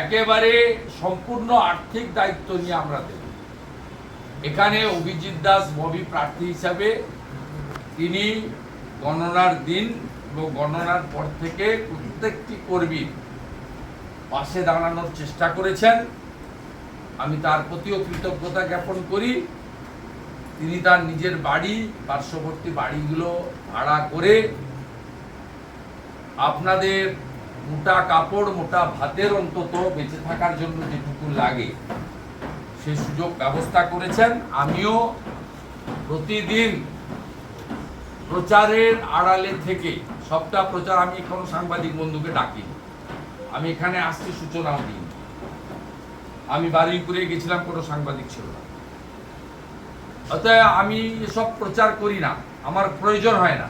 একেবারে সম্পূর্ণ আর্থিক দায়িত্ব নিয়ে আমরা দেব। এখানে অভিজিৎ দাস ববি প্রার্থী হিসাবে তিনি গণনার দিন এবং গণনার পর থেকে প্রত্যেকটি কর্মীর পাশে দাঁড়ানোর চেষ্টা করেছেন। আমি তার প্রতিও কৃতজ্ঞতা জ্ঞাপন করি। তিনি তার নিজের বাড়ি, পার্শ্ববর্তী বাড়িগুলো ভাড়া করে আপনাদের মোটা কাপড়, মোটা ভাতের অন্তত বেঁচে থাকার জন্য যেটুকু লাগে, সে সুযোগ ব্যবস্থা করেছেন। আমিও প্রতিদিন প্রচারের আড়ালে থেকে, সবটা প্রচার আমি কোনো সাংবাদিক বন্ধুকে ডাকি আমি এখানে আসছি, সূচনাও দিই আমি বারুইপুরে গেছিলাম, কোনো সাংবাদিক ছিল না। অতএব আমি এসব প্রচার করি না। আমার প্রয়োজন হয় না।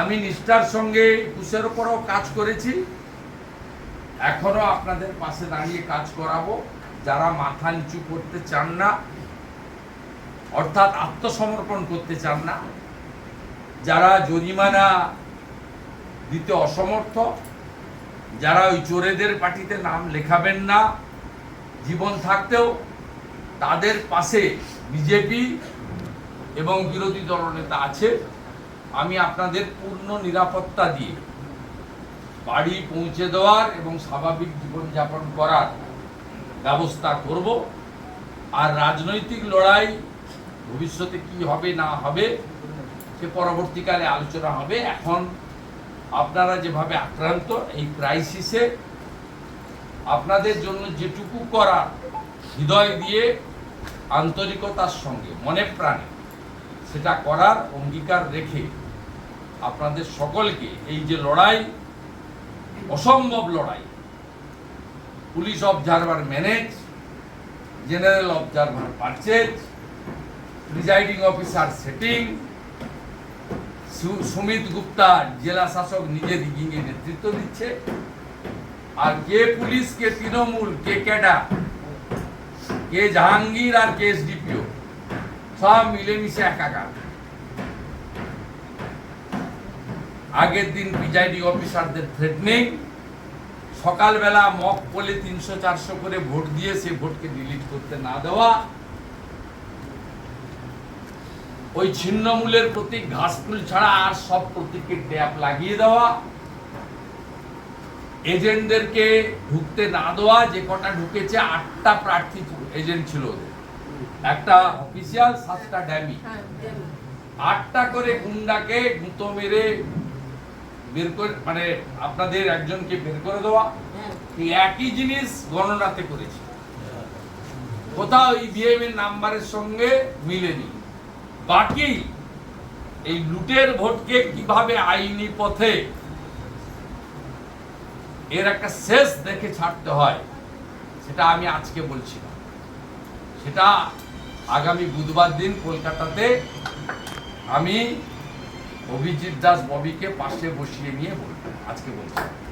আমি নিষ্ঠার সঙ্গে কুশের উপরও কাজ করেছি। এখনও আপনাদের পাশে দাঁড়িয়ে কাজ করাবো। যারা মাথা নিচু করতে চান না, অর্থাৎ আত্মসমর্পণ করতে চান না, যারা জরিমানা দিতে অসমর্থ, যারা ওই চোরেদের পার্টিতে নাম লেখাবেন না, জীবন থাকতেও তাদের পাশে বিজেপি এবং বিরোধী দলনেতা আছে। আমি আপনাদের পূর্ণ নিরাপত্তা দিয়ে বাড়ি পৌঁছে দেওয়ার এবং স্বাভাবিক জীবনযাপন করার ব্যবস্থা করব। আর রাজনৈতিক লড়াই ভবিষ্যতে কি হবে, না হবে, সে পরবর্তীকালে আলোচনা হবে। এখন আপনারা যেভাবে আক্রান্ত, এই ক্রাইসিসে আপনাদের জন্য যেটুকু করার হৃদয় দিয়ে আন্তরিকতার সঙ্গে, মনে প্রাণে, সেটা করার অঙ্গীকার রেখে আপনাদের সকলকে এই যে লড়াই, অসম্ভব লড়াই, police observer manage, general observer purchase, presiding officer setting Sumit Gupta জেলা শাসক নিজে দিঘিঙে নেতৃত্ব দিচ্ছে। আর কে পুলিশ, কে তৃণমূল, কে ক্যাডা কে জাহাঙ্গীর আর কে এসডিপিও, সব মিলেমিশে একাকার। আগের দিন প্রিজাইডিং অফিসারদের থ্রেটনিং সকালবেলা মক বলে তিনশো চারশো করে ভোট দিয়ে সে ভোটকে ডিলিট করতে না দেওয়া। ওই ছিন্নমূলের প্রতীক ঘাসফুল ছাড়া আর সব প্রতীকের ট্যাপ লাগিয়ে দেওয়া। এজেন্টদেরকে ঢুকতে না দেওয়া যে কটা ঢুকেছে আটটা প্রার্থী এজেন্ট ছিল ওদের। একটা অফিসিয়াল সাতটা ড্যামি। আটটা করে গুন্ডাকে গুঁতো মেরে বের করে মানে আপনাদের একজনকে বের করে দেওয়া। এই একই জিনিস গণনাতে করেছে। কোথাও ইভিএম এর নাম্বারের সঙ্গে মিলেনি। বাকি এই লুটের ভোটকে কীভাবে আইনি পথে এর একটা শেষ দেখে ছাড়তে হয় সেটা আমি আজকে বলছি না। সেটা আগামী বুধবার দিন কলকাতাতে আমি অভিজিৎ দাস ববিকে পাশে বসিয়ে নিয়ে বলব। আজকে বলছি।